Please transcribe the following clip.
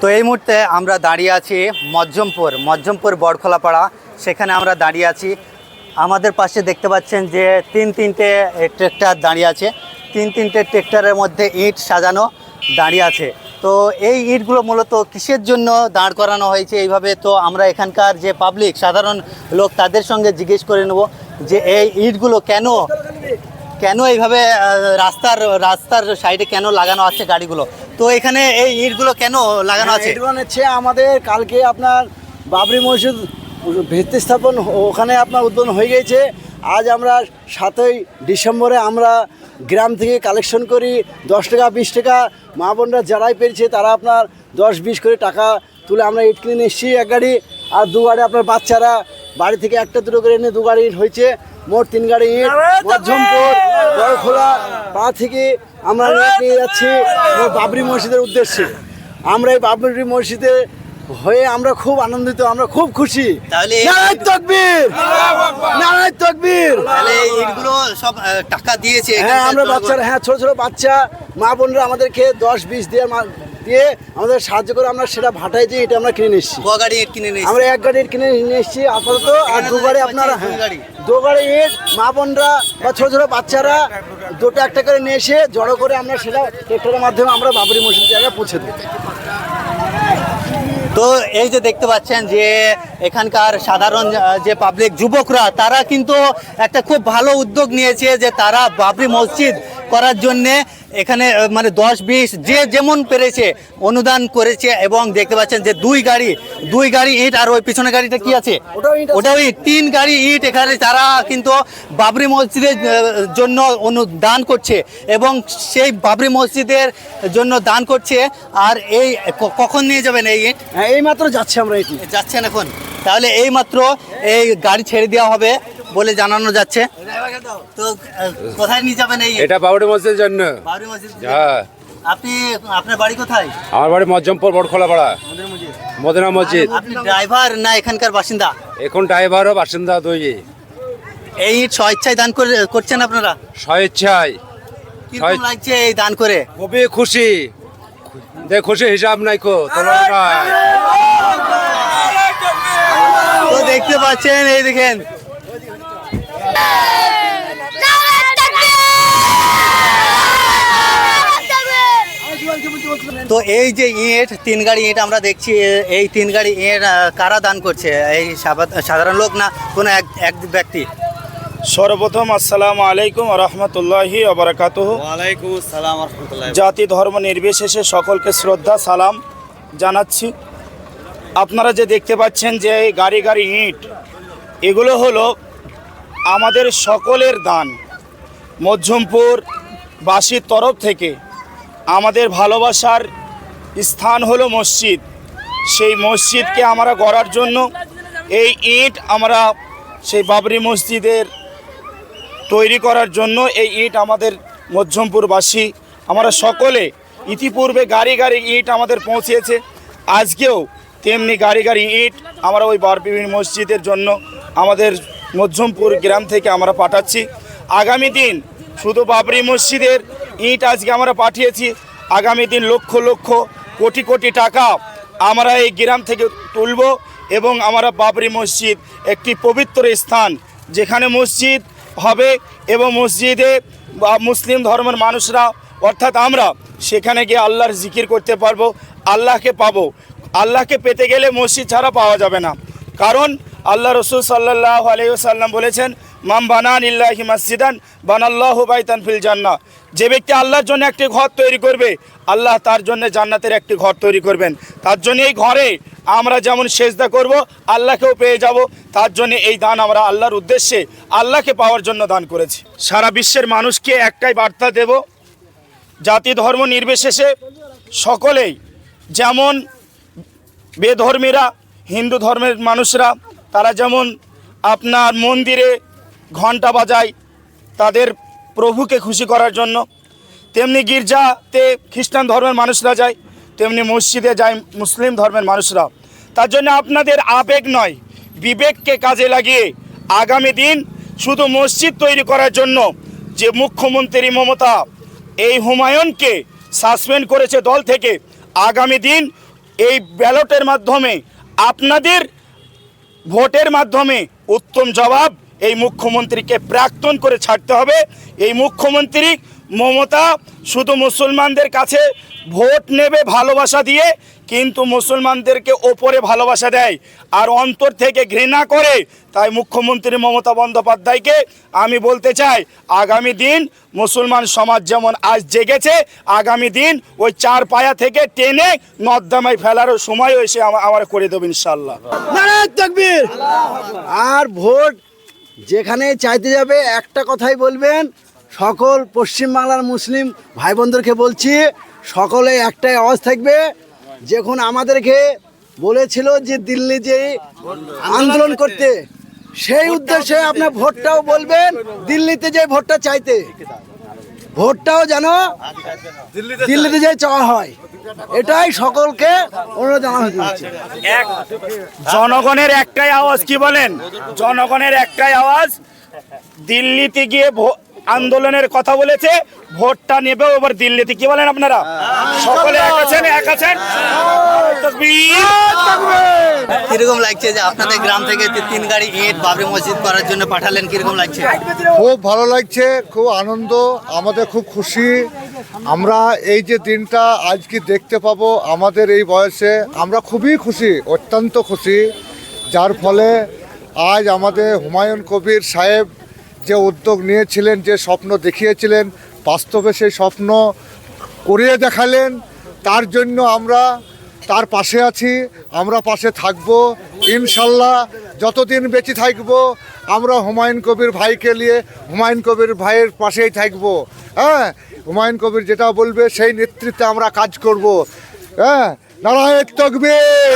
তো এই মুহূর্তে আমরা দাঁড়িয়ে আছি মজ্জমপুর মজ্জমপুর বড়খোলাপাড়া। সেখানে আমরা দাঁড়িয়ে আছি। আমাদের পাশে দেখতে পাচ্ছেন যে তিন তিনটে ট্রেক্টর দাঁড়িয়ে আছে। তিন তিনটে ট্রেক্টরের মধ্যে ইট সাজানো দাঁড়িয়ে আছে। তো এই ইটগুলো মূলত কিসের জন্য দাঁড় করানো হয়েছে এইভাবে? তো আমরা এখানকার যে পাবলিক সাধারণ লোক তাদের সঙ্গে জিজ্ঞেস করে নেব যে এই ইটগুলো কেন কেন এইভাবে রাস্তার রাস্তার সাইডে কেন লাগানো আছে গাড়িগুলো? তো এখানে এই ইটগুলো কেন লাগানো আছে? এটা হচ্ছে আমাদের কালকে আপনার বাবরি মসজিদ ভিত্তি স্থাপন ওখানে আপনার উদ্বোধন হয়ে গেছে। আজ আমরা সাতই ডিসেম্বরে আমরা গ্রাম থেকে কালেকশন করি দশ টাকা বিশ টাকা। মা বোনরা যারাই পেরেছে তারা আপনার দশ বিশ করে টাকা তুলে আমরা ইট কিনে এসেছি এক গাড়ি। আর দু গাড়ি আপনার বাচ্চারা বাড়ি থেকে একটা দুটো করে এনে দু গাড়ি ইট হয়েছে। মোট তিন গাড়ি ইট মধ্যমপুর বড়খোলা পা থেকে আমরা নিয়ে যাচ্ছি বাবরি মসজিদের উদ্দেশ্যে। আমরা এই বাবরি মসজিদে হয়ে আমরা খুব আনন্দিত আমরা খুব খুশি। নারায় তকবীর! নারায় তকবীর! সব টাকা দিয়েছে হ্যাঁ আমরা বাচ্চারা হ্যাঁ ছোট ছোট বাচ্চা মা বোনরা আমাদেরকে দশ বিশ দিয়ে দিয়ে আমাদের সাহায্য করে আমরা সেটা ভাটাই দিয়ে এটা আমরা কিনে নিচ্ছি গাড়ি কিনে আমরা এক গাড়ি কিনে নিয়ে এসেছি আপাতত আর দু গাড়ি আপনারা। দু গাড়ি? ইট মা বোনরা বা ছোট ছোট বাচ্চারা দুটো একটা করে নিয়ে এসে জড়ো করে আমরা সেটা ট্রেক্টরের মাধ্যমে আমরা বাবরি মসজিদ জায়গায় পৌঁছে দিই তো এই যে দেখতে পাচ্ছেন যে এখানকার সাধারণ যে পাবলিক যুবকরা তারা কিন্তু একটা খুব ভালো উদ্যোগ নিয়েছে যে তারা বাবরি মসজিদ করার জন্যে এখানে মানে দশ বিশ যে যেমন পেরেছে অনুদান করেছে এবং দেখতে পাচ্ছেন যে দুই গাড়ি দুই গাড়ি ইট আর ওই পিছনে গাড়িটা কি আছে? ওটাও ইট আছে। ওটাও ইট। তিন গাড়ি ইট এখানে তারা কিন্তু বাবরি মসজিদের জন্য অনুদান করছে এবং সেই বাবরি মসজিদের জন্য দান করছে। আর এই কখন নিয়ে যাবেন এই ইট? হ্যাঁ এই মাত্র যাচ্ছি আমরা যাচ্ছেন এখন। তাহলে এই মাত্র এই গাড়ি ছেড়ে দেওয়া হবে। বলে জানানো যাচ্ছে। তো কোথায় নিয়ে যাবেন এই এটা বাবুড়ি মসজিদের জন্য। বাবরি মসজিদ হ্যাঁ। আপনি আপনার বাড়ি কোথায়? আমার বাড়ি মজ্জমপুর বড়খোলা পাড়া মদিনা মসজিদ। আপনি ড্রাইভার না এখানকার বাসিন্দা? এখন ড্রাইভারও বাসিন্দা দুই। এই স্বেচ্ছায় দান করে করছেন আপনারা? স্বেচ্ছায়। কীরকম লাগছে এই দান করে? খুবই খুশি। দে খুশি হিসাব নাই কো তো দেখতে পাচ্ছেন এই দেখেন। তো এই যে ইঁট তিন গাড়ি ইঁট আমরা দেখছি এই তিন গাড়ি ইঁট কারা দান করছে? এই সাবা- সাধারণ লোক না কোনো এক এক ব্যক্তি? সর্বপ্রথম আসসালামু আলাইকুম রহমতুল্লাহি জাতি ধর্ম নির্বিশেষে সকলকে শ্রদ্ধা সালাম জানাচ্ছি। আপনারা যে দেখতে পাচ্ছেন যে এই গাড়ি গাড়ি ইঁট এগুলো হলো আমাদের সকলের দান। মধ্যমপুর বাসীর তরফ থেকে আমাদের ভালোবাসার স্থান হলো মসজিদ। সেই মসজিদকে আমরা গড়ার জন্য এই ইট আমরা সেই বাবরি মসজিদের তৈরি করার জন্য এই ইট আমাদের মধ্যমপুরবাসী, আমরা সকলে ইতিপূর্বে গাড়ি গাড়ি ইট আমাদের পৌঁছেছে। আজকেও তেমনি গাড়ি গাড়ি ইট আমরা ওই বারবিবি মসজিদের জন্য আমাদের মধ্যমপুর গ্রাম থেকে আমরা পাঠাচ্ছি। আগামী দিন শুধু বাবরি মসজিদের ইট আজকে আমরা পাঠিয়েছি। আগামী দিন লক্ষ লক্ষ, কোটি কোটি টাকা আমরা এই গ্রাম থেকে তুলব এবং আমরা বাবরি মসজিদ একটি পবিত্র স্থান, যেখানে মসজিদ হবে এবং মসজিদে মুসলিম ধর্মের মানুষরা, অর্থাৎ আমরা সেখানে গিয়ে আল্লাহর জিকির করতে পারব, আল্লাহকে পাবো। আল্লাহকে পেতে গেলে মসজিদ ছাড়া পাওয়া যাবে না। কারণ আল্লাহ রসুল সাল্লাহ আলাইসাল্লাম বলেছেন মাম বানান ইল্লাহি মসজিদান, বানাল্লাহ বাইতান ফিল জান্নাহ। যে ব্যক্তি আল্লাহর জন্য একটি ঘর তৈরি করবে, আল্লাহ তার জন্য জান্নাতের একটি ঘর তৈরি করবেন। তার জন্য এই ঘরে আমরা যেমন সেজদা করব, আল্লাহকেও পেয়ে যাব। তার জন্য এই দান আমরা আল্লাহর উদ্দেশ্যে আল্লাহকে পাওয়ার জন্য দান করেছি। সারা বিশ্বের মানুষকে একটাই বার্তা দেব, জাতি ধর্ম নির্বিশেষে সকলেই যেমন বেধর্মীরা, হিন্দু ধর্মের মানুষরা তারা যেমন আপনার মন্দিরে ঘণ্টা বাজায় তাদের প্রভুকে খুশি করার জন্য, তেমনি গির্জাতে খ্রিস্টান ধর্মের মানুষরা যায়, তেমনি মসজিদে যায় মুসলিম ধর্মের মানুষরা। তার জন্য আপনাদের আবেগ নয়, বিবেককে কাজে লাগিয়ে আগামী দিন শুধু মসজিদ তৈরি করার জন্য যে মুখ্যমন্ত্রী মমতা, এই হুমায়ুনকে সাসপেন্ড করেছে দল থেকে, আগামী দিন এই ব্যালটের মাধ্যমে আপনাদের ভোটের মাধ্যমে উত্তম জবাব এই মুখ্যমন্ত্রীকে প্রাক্তন করে ছাড়তে হবে। এই মুখ্যমন্ত্রী মমতা শুধু মুসলমানদের কাছে ভোট নেবে ভালোবাসা দিয়ে, কিন্তু মুসলমানদেরকে ওপরে ভালোবাসা দেয়। আর অন্তর থেকে ঘৃণা করে, তাই মুখ্যমন্ত্রী মমতা বন্দ্যোপাধ্যায়কে আমি বলতে চাই, আগামী দিন মুসলমান সমাজ যেমন আজ জেগেছে, আগামী দিন ওই চার পায়া থেকে টেনে নর্দমায় ফেলারও সময় এসে আমার করে দেবে ইনশাল্লাহ আর ভোট যেখানে চাইতে যাবে, একটা কথাই বলবেন সকল পশ্চিমবাংলার মুসলিম ভাই বোনদেরকে বলছি, সকলে একটাই আওয়াজ থাকবে। যখন আমাদেরকে বলেছিল যে দিল্লি যে আন্দোলন করতে, সেই উদ্দেশ্যে আপনার ভোটটাও বলবেন, দিল্লিতে যে ভোটটা চাইতে। ভোটটাও যেন দিল্লিতে যে চাওয়া হয়। এটাই সকলকে অনুরোধ জানানো হচ্ছে জনগণের একটাই আওয়াজ কি বলেন? জনগণের একটাই আওয়াজ, দিল্লিতে গিয়ে আন্দোলনের কথা বলেছে ভোটটা নেবে এবার দিল্লিতে কি বলেন আপনারা? সকলে এক আছেন এক আছেন? কীরকম লাগছে যে আপনাদের গ্রাম থেকে তিন গাড়ি ইট বাবরি মসজিদ করার জন্য পাঠালেন কীরকম লাগছে? খুব ভালো লাগছে খুব আনন্দ আমাদের খুব খুশি। আমরা এই যে দিনটা আজকে দেখতে পাবো আমাদের এই বয়সে আমরা খুবই খুশি অত্যন্ত খুশি। যার ফলে আজ আমাদের হুমায়ুন কবির সাহেব যে উদ্যোগ নিয়েছিলেন, যে স্বপ্ন দেখিয়েছিলেন, বাস্তবে সেই স্বপ্ন করিয়ে দেখালেন, তার জন্য আমরা তার পাশে আছি, আমরা পাশে থাকব, ইনশাল্লাহ যতদিন বেঁচে থাকব, আমরা হুমায়ুন কবির ভাইকে নিয়ে, হুমায়ুন কবির ভাইয়ের পাশেই থাকব। হ্যাঁ হুমায়ুন কবির যেটা বলবে, সেই নেতৃত্বে আমরা কাজ করব। হ্যাঁ নারায়ণ তকবীর